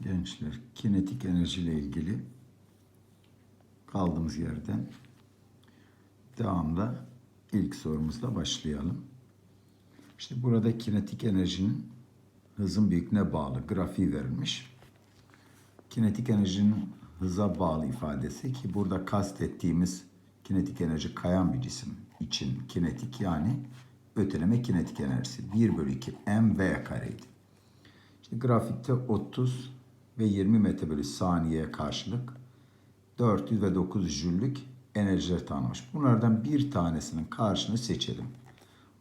Gençler kinetik enerji ile ilgili kaldığımız yerden devamla ilk sorumuzla başlayalım. İşte burada kinetik enerjinin hızın büyüklüğüne bağlı grafiği verilmiş. Kinetik enerjinin hıza bağlı ifadesi ki burada kastettiğimiz kinetik enerji kayan bir cisim için kinetik yani öteleme kinetik enerjisi 1 bölü 2 mv kareydi. İşte grafikte 30 ve 20 metre bölü saniyeye karşılık 400 ve 900 jüllük enerjiler tanımış. Bunlardan bir tanesinin karşını seçelim.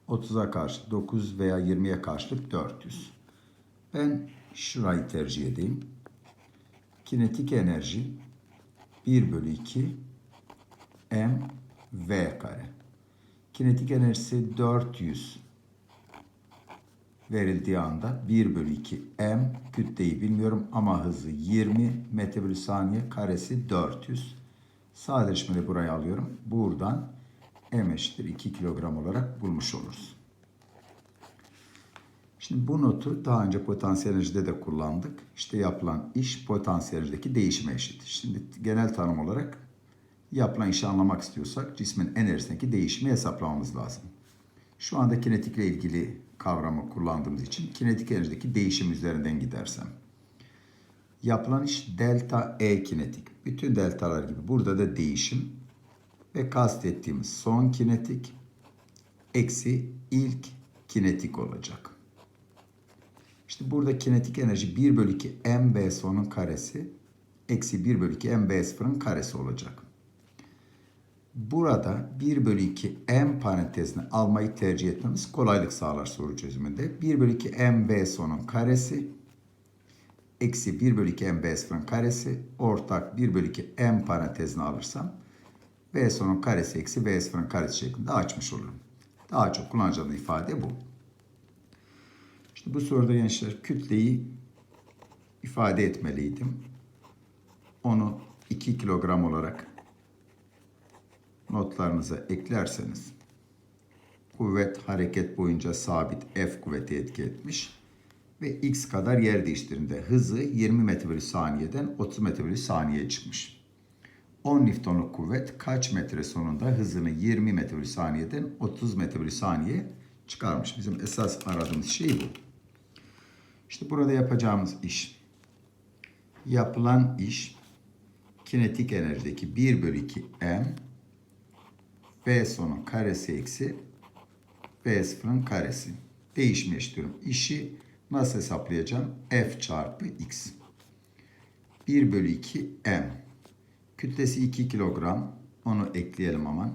30'a karşı 9 veya 20'ye karşılık 400. Ben şurayı tercih edeyim. Kinetik enerji 1 bölü 2 m v kare. Kinetik enerjisi 400 verildiği anda 1 bölü 2 m kütleyi bilmiyorum ama hızı 20 metre bölü saniye karesi 400. Sadeleşmeli buraya alıyorum. Buradan m eşittir 2 kilogram olarak bulmuş oluruz. Şimdi bu notu daha önce potansiyel enerjide de kullandık. İşte yapılan iş potansiyel enerjideki değişime eşit. Şimdi genel tanım olarak yapılan işi anlamak istiyorsak cismin enerjisindeki değişimi hesaplamamız lazım. Şu anda kinetikle ilgili kavramı kullandığımız için kinetik enerjideki değişim üzerinden gidersem. Yapılan iş delta E kinetik. Bütün deltalar gibi burada da değişim ve kastettiğimiz son kinetik eksi ilk kinetik olacak. İşte burada kinetik enerji 1 bölü 2 mv sonun karesi eksi 1 bölü 2 mv sıfırın karesi olacak. Burada 1 bölü 2 m parantezine almayı tercih etmemiz kolaylık sağlar soru çözümünde. 1 bölü 2 mv sonun karesi eksi 1 bölü 2 mv sıfırın karesi ortak 1 bölü 2 m parantezine alırsam v sonun karesi eksi v sıfırın karesi şeklinde açmış olurum. Daha çok kullanacağım ifade bu. İşte bu soruda gençler kütleyi ifade etmeliydim. Onu 2 kilogram olarak notlarınıza eklerseniz kuvvet hareket boyunca sabit F kuvveti etki etmiş ve x kadar yer değiştirdiğinde hızı 20 metre saniyeden 30 metre bölü saniyeye çıkmış. 10 Newton'luk kuvvet kaç metre sonunda hızını 20 metre saniyeden 30 metre saniye çıkarmış. Bizim esas aradığımız şey bu. İşte burada yapacağımız iş yapılan iş kinetik enerjideki 1 bölü 2 m V sonun karesi eksi V sıfırın karesi. Değişimi eşitliyorum. İşi nasıl hesaplayacağım? F çarpı X. 1 bölü 2 M. Kütlesi 2 kilogram. Onu ekleyelim aman.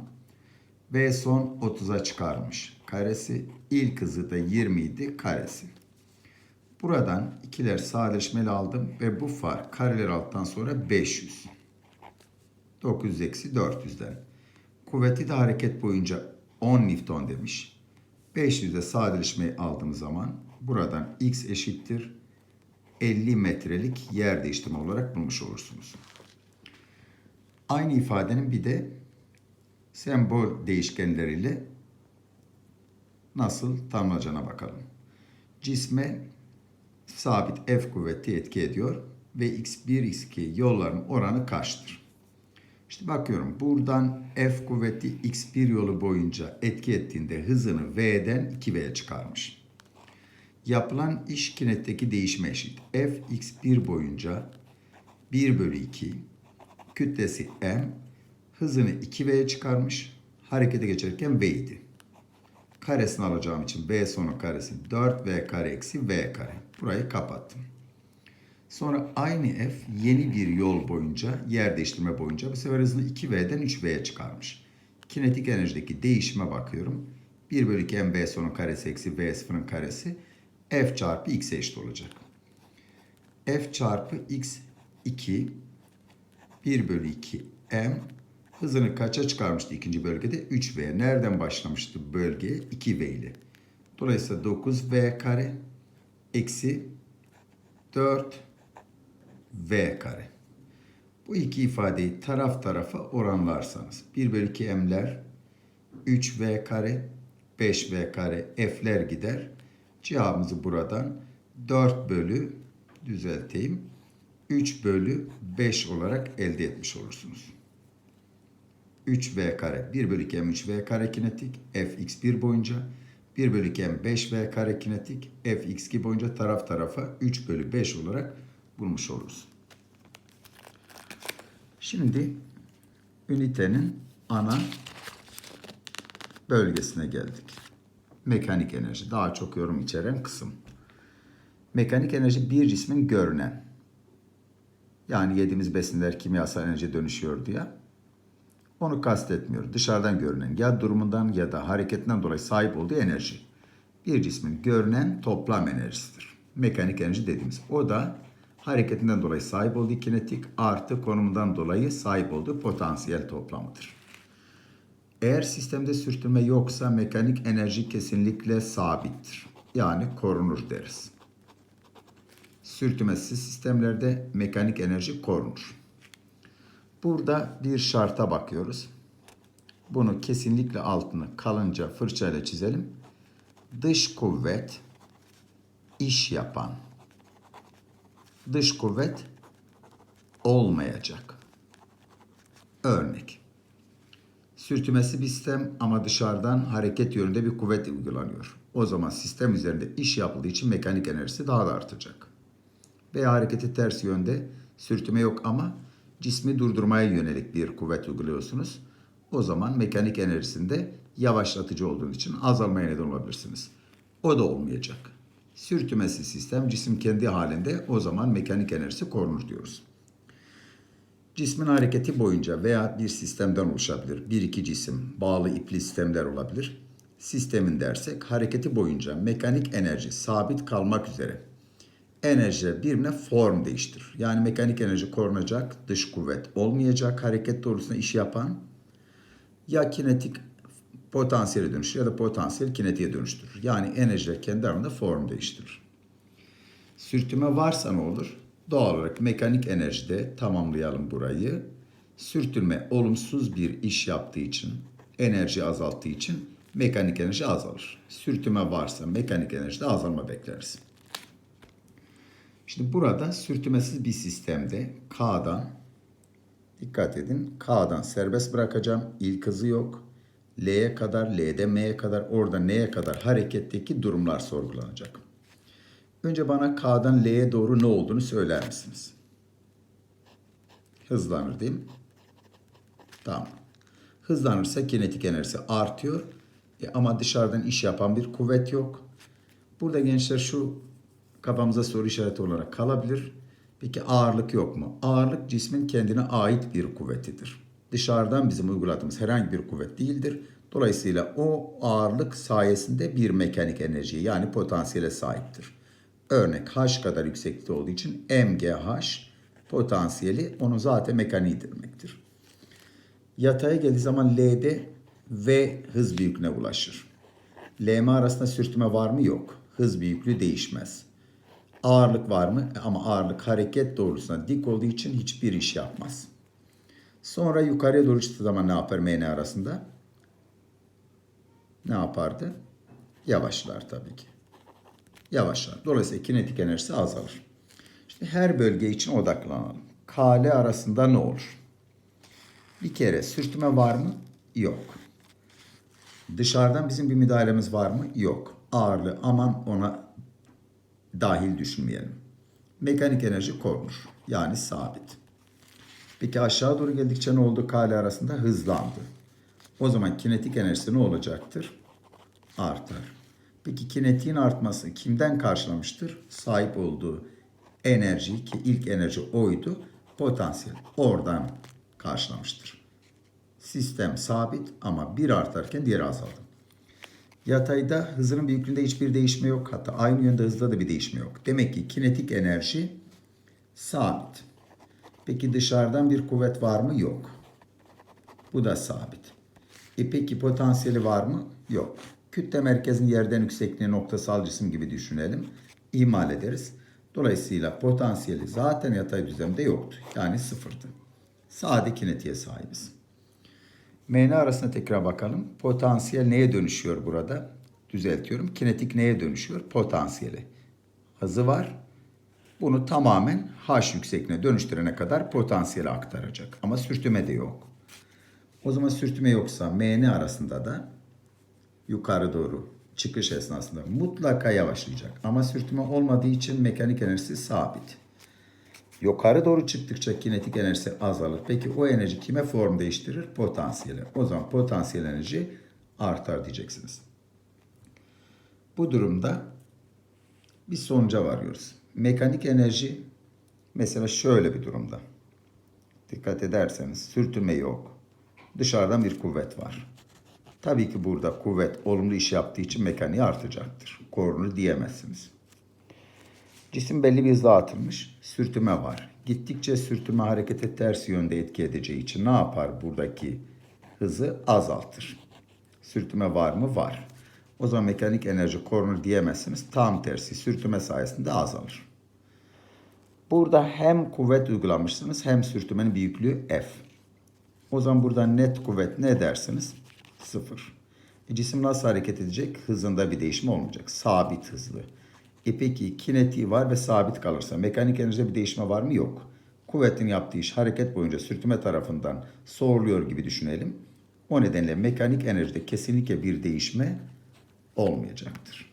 V son 30'a çıkarmış. Karesi. ilk hızı da 20 idi. Karesi. Buradan ikiler sadeleşmeli aldım ve bu fark kareler alttan sonra 500. 900 eksi 400'den. Kuvveti de hareket boyunca 10 Newton demiş. 500'de sadeleşmeyi aldığım zaman buradan x eşittir 50 metrelik yer değiştirme olarak bulmuş olursunuz. Aynı ifadenin bir de sembol değişkenleriyle nasıl tanımlanacağına bakalım. Cisme sabit F kuvveti etki ediyor ve x1, x2 yolların oranı kaçtır? İşte bakıyorum buradan F kuvveti x1 yolu boyunca etki ettiğinde hızını V'den 2V'ye çıkarmış. Yapılan iş kinetteki değişime eşit. F x1 boyunca 1 bölü 2 kütlesi m hızını 2V'ye çıkarmış. Harekete geçerken V idi. Karesini alacağım için V sonu karesi 4V kare eksi V kare. Burayı kapattım. Sonra aynı F yeni bir yol boyunca, yer değiştirme boyunca bu sefer hızını 2V'den 3V'ye çıkarmış. Kinetik enerjideki değişime bakıyorum. 1 bölü 2 mv sonu karesi eksi v sıfırın karesi f çarpı x eşit olacak. f çarpı x 2 1 bölü 2 m hızını kaça çıkarmıştı ikinci bölgede? 3v. Nereden başlamıştı bölge? 2v ile. Dolayısıyla 9v kare eksi 4 v kare. Bu iki ifadeyi taraf tarafa oranlarsanız 1 bölü 2 m'ler 3v kare 5v kare f'ler gider. Cevabımızı buradan 4 bölü düzelteyim 3 bölü 5 olarak elde etmiş olursunuz. 3v kare 1 bölü 2 m 3v kare kinetik fx1 boyunca 1 bölü 2 m 5v kare kinetik fx2 boyunca taraf tarafa 3 bölü 5 olarak bulmuş oluruz. Şimdi ünitenin ana bölgesine geldik. Mekanik enerji daha çok yorum içeren kısım. Mekanik enerji bir cismin görünen yani yediğimiz besinler kimyasal enerji dönüşüyor diye onu kastetmiyor. Dışarıdan görünen ya durumundan ya da hareketinden dolayı sahip olduğu enerji. Bir cismin görünen toplam enerjisidir. Mekanik enerji dediğimiz. O da hareketinden dolayı sahip olduğu kinetik artı konumundan dolayı sahip olduğu potansiyel toplamıdır. Eğer sistemde sürtünme yoksa mekanik enerji kesinlikle sabittir. Yani korunur deriz. Sürtünmesiz sistemlerde mekanik enerji korunur. Burada bir şarta bakıyoruz. Bunu kesinlikle altını kalınca fırçayla çizelim. Dış kuvvet iş yapan. Dış kuvvet olmayacak. Örnek. Sürtünmesi bir sistem ama dışarıdan hareket yönünde bir kuvvet uygulanıyor. O zaman sistem üzerinde iş yapıldığı için mekanik enerjisi daha da artacak. Veya hareketi ters yönde sürtünme yok ama cismi durdurmaya yönelik bir kuvvet uyguluyorsunuz. O zaman mekanik enerjisinde yavaşlatıcı olduğu için azalmaya neden olabilirsiniz. O da olmayacak. Sürtünmesiz sistem cisim kendi halinde o zaman mekanik enerjisi korunur diyoruz. Cismin hareketi boyunca veya bir sistemden oluşabilir. Bir iki cisim, bağlı ipli sistemler olabilir. Sistemin dersek hareketi boyunca mekanik enerji sabit kalmak üzere enerjiler birbirine form değiştirir. Yani mekanik enerji korunacak, dış kuvvet olmayacak, hareket doğrultusunda iş yapan ya kinetik potansiyele dönüşür ya da potansiyel kinetiğe dönüştürür. Yani enerjiler kendi arasında form değiştirir. Sürtünme varsa ne olur? Doğal olarak mekanik enerjide tamamlayalım burayı. Sürtünme olumsuz bir iş yaptığı için, enerji azalttığı için mekanik enerji azalır. Sürtünme varsa mekanik enerjide azalma bekleriz. Şimdi burada sürtünmesiz bir sistemde K'dan dikkat edin K'dan serbest bırakacağım. İlk hızı yok. L'ye kadar, L'de M'ye kadar, orada N'ye kadar hareketteki durumlar sorgulanacak. Önce bana K'dan L'ye doğru ne olduğunu söyler misiniz? Hızlanır değil mi? Tamam. Hızlanırsa kinetik enerjisi artıyor. E ama dışarıdan iş yapan bir kuvvet yok. Burada gençler şu kafamıza soru işareti olarak kalabilir. Peki ağırlık yok mu? Ağırlık cismin kendine ait bir kuvvetidir. Dışarıdan bizim uyguladığımız herhangi bir kuvvet değildir. Dolayısıyla o ağırlık sayesinde bir mekanik enerjiye yani potansiyele sahiptir. Örnek H kadar yükseklikte olduğu için MGH potansiyeli onun zaten mekaniği demektir. Yataya geldiği zaman L'de V hız büyüklüğüne ulaşır. LM arasında sürtünme var mı? Yok. Hız büyüklüğü değişmez. Ağırlık var mı? Ama ağırlık hareket doğrultusunda dik olduğu için hiçbir iş yapmaz. Sonra yukarıya doğru çıktığı zaman ne yapar MN arasında? Ne yapardı? Yavaşlar tabii ki. Yavaşlar. Dolayısıyla kinetik enerjisi azalır. İşte her bölge için odaklanalım. KL arasında ne olur? Bir kere sürtünme var mı? Yok. Dışarıdan bizim bir müdahalemiz var mı? Yok. Ağırlığı aman ona dahil düşünmeyelim. Mekanik enerji korunur. Yani sabit. Peki aşağı doğru geldikçe ne oldu? Kale arasında hızlandı. O zaman kinetik enerjisi ne olacaktır? Artar. Peki kinetiğin artması kimden karşılamıştır? Sahip olduğu enerji ki ilk enerji oydu. Potansiyel. Oradan karşılamıştır. Sistem sabit ama bir artarken diğeri azaldı. Yatayda hızının büyüklüğünde hiçbir değişme yok. Hatta aynı yönde hızda da bir değişme yok. Demek ki kinetik enerji sabit. Peki dışarıdan bir kuvvet var mı? Yok. Bu da sabit. E peki potansiyeli var mı? Yok. Kütle merkezinin yerden yüksekliği noktasal cisim gibi düşünelim. İhmal ederiz. Dolayısıyla potansiyeli zaten yatay düzlemde yoktu. Yani sıfırdı. Sade kinetiğe sahibiz. MN arasında tekrar bakalım. Potansiyel neye dönüşüyor burada? Düzeltiyorum. Kinetik neye dönüşüyor? Potansiyeli. Hızı var. Bunu tamamen H yüksekliğine dönüştürene kadar potansiyeli aktaracak. Ama sürtünme de yok. O zaman sürtünme yoksa MN arasında da yukarı doğru çıkış esnasında mutlaka yavaşlayacak. Ama sürtünme olmadığı için mekanik enerjisi sabit. Yukarı doğru çıktıkça kinetik enerjisi azalır. Peki o enerji kime form değiştirir? Potansiyele. O zaman potansiyel enerji artar diyeceksiniz. Bu durumda bir sonuca varıyoruz. Mekanik enerji mesela şöyle bir durumda. Dikkat ederseniz sürtünme yok. Dışarıdan bir kuvvet var. Tabii ki burada kuvvet olumlu iş yaptığı için mekaniği artacaktır. Korunur diyemezsiniz. Cisim belli bir hızla atılmış. Sürtünme var. Gittikçe sürtünme harekete ters yönde etki edeceği için ne yapar buradaki hızı azaltır. Sürtünme var mı? Var. O zaman mekanik enerji korunur diyemezsiniz. Tam tersi sürtünme sayesinde azalır. Burada hem kuvvet uygulamışsınız hem sürtünmenin büyüklüğü F. O zaman burada net kuvvet ne dersiniz? Sıfır. E, cisim nasıl hareket edecek? Hızında bir değişim olmayacak. Sabit hızlı. E peki kinetiği var ve sabit kalırsa mekanik enerjide bir değişme var mı? Yok. Kuvvetin yaptığı iş hareket boyunca sürtünme tarafından soğurluyor gibi düşünelim. O nedenle mekanik enerjide kesinlikle bir değişme olmayacaktır.